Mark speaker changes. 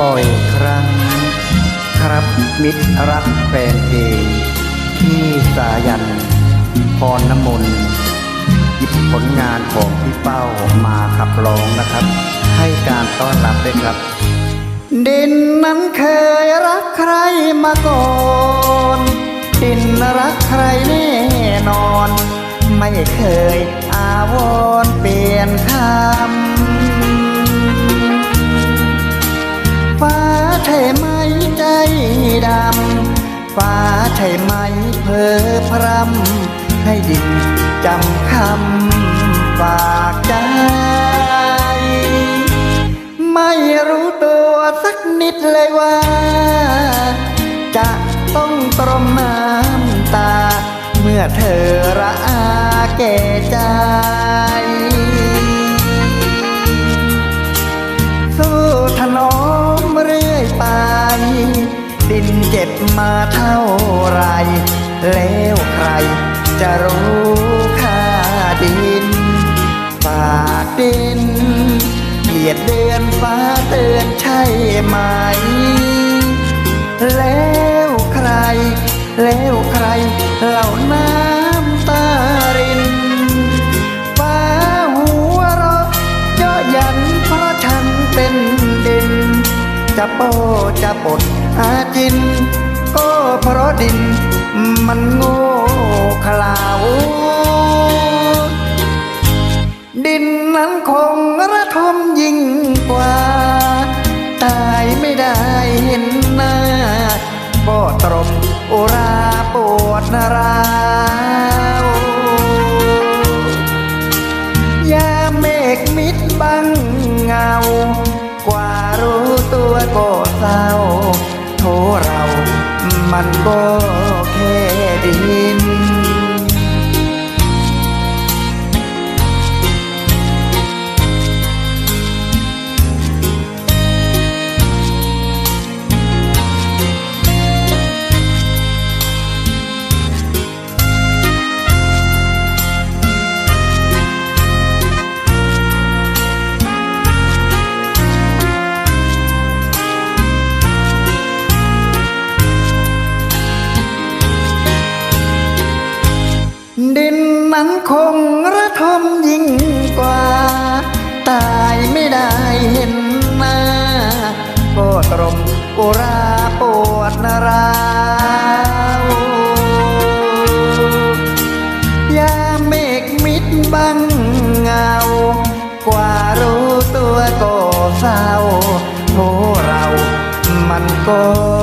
Speaker 1: บ่อยครั้ง ครับมิตรรักแฟนเพลงที่สายัน พรน้ำมนต์หยิบผลงานของพี่เป้ามาขับร้องนะครับ ให้การต้อนรับด้วยครับ ดินนั้นเคยรักใครมาก่อน ดินรักใครแน่นอน ไม่เคยอาวรเปลี่ยน ดำฟ้าไทยไหมเพอพรำให้ดินจำคำฝากใจ ไม่รู้ตัวสักนิดเลยว่า จะต้องตรมน้ำตา เมื่อเธอระอาแก่ใจ นเจ็บมาเท่าไร แล้วใครจะรู้ค่าดินฝากดินเกียดเดือนฟ้าเตือนใช่ไหม แล้วใคร แล้วใครเหล่าน้ำตารินฟ้าหัวเราะเยาะยันเพราะฉันเป็นดิน จะโปจะปด อาจิน ก็เพราะดิน มันโง่เขลาวดินนั้นคงระทมยิ่งกว่า ตายไม่ได้เห็นหน้าบ่ตรมอุราปวดนรายาเมฆมิดบังเงา กว่ารู้ตัวก็เศร้า เรา มันก็แค่ดิน ดินนั้นคงระทมยิ่งกว่า ตายไม่ได้เห็นหน้าก็ตรมอุราปวดนรายาเมฆมิดบังเงา กว่ารู้ตัวก็เศร้าโทเรา มันก็